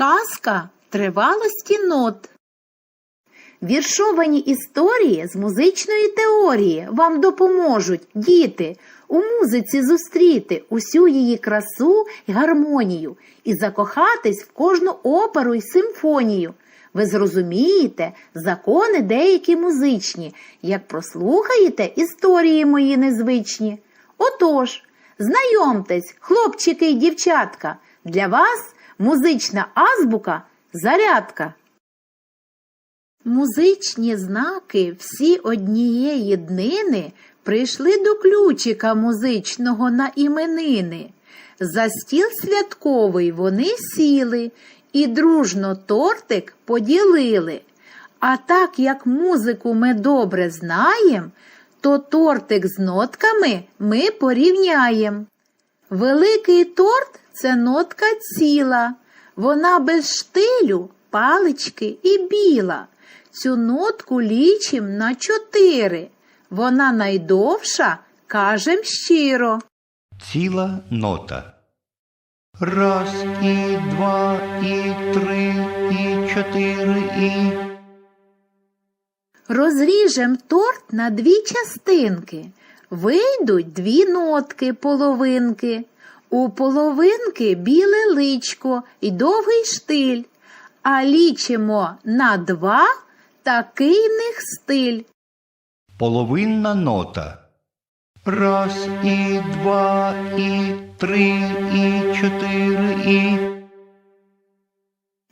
Казка тривалості нот. Віршовані історії з музичної теорії вам допоможуть, діти, у музиці зустріти усю її красу й гармонію і закохатись в кожну оперу й симфонію. Ви зрозумієте закони деякі музичні, як прослухаєте історії мої незвичні. Отож, знайомтесь, хлопчики й дівчатка, для вас музична азбука зарядка. Музичні знаки всі однієї днини прийшли до ключика музичного на іменини. За стіл святковий вони сіли і дружно тортик поділили. А так як музику ми добре знаєм, то тортик з нотками ми порівняєм. Великий торт це нотка ціла, вона без штилю, палички і біла. Цю нотку лічим на чотири. Вона найдовша, кажем щиро. Ціла нота. Раз, і два, і три, і чотири, і. Розріжем торт на дві частинки. Вийдуть дві нотки половинки. У половинки біле личко і довгий штиль, а лічимо на два такий них стиль. Половинна нота. Раз, і два, і три, і чотири, і.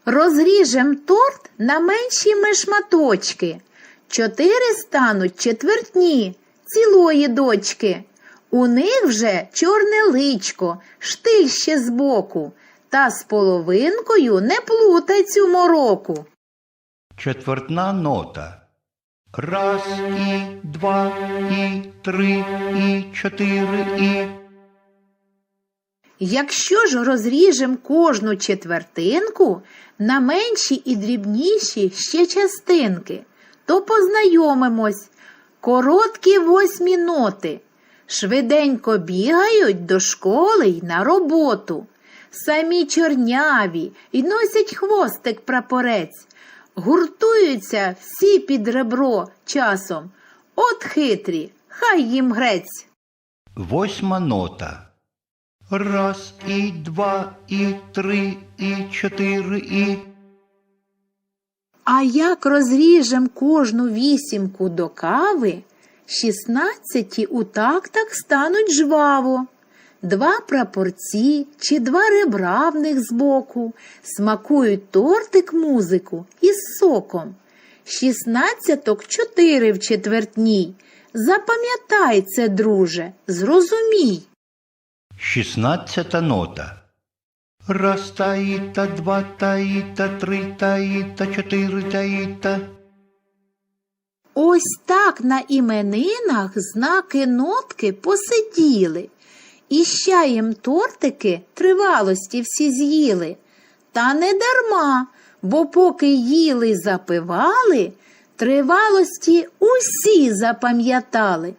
Розріжем торт на менші шматочки. Чотири стануть четвертні цілої дочки. У них вже чорне личко, штиль ще збоку, та з половинкою не плутай цю мороку. Четвертна нота. Раз, і два, і три, і чотири, і. Якщо ж розріжем кожну четвертинку на менші і дрібніші ще частинки, то познайомимось. Короткі восьмі ноти. Швиденько бігають до школи й на роботу. Самі чорняві й носять хвостик прапорець. Гуртуються всі під ребро часом. От хитрі, хай їм грець. Восьма нота. Раз, і два, і три, і чотири, і. А як розріжем кожну вісімку до кави, шістнадцяті у тактах стануть жваво. Два прапорці чи два ребра в них збоку смакують тортик музику із соком. Шістнадцяток чотири в четвертній. Запам'ятай це, друже, зрозумій. Шістнадцята нота. Раз таїта, два таїта, три таїта, чотири таїта. Ось так на іменинах знаки нотки посиділи. І ще їм тортики тривалості всі з'їли. Та не дарма, бо поки їли запивали, тривалості усі запам'ятали.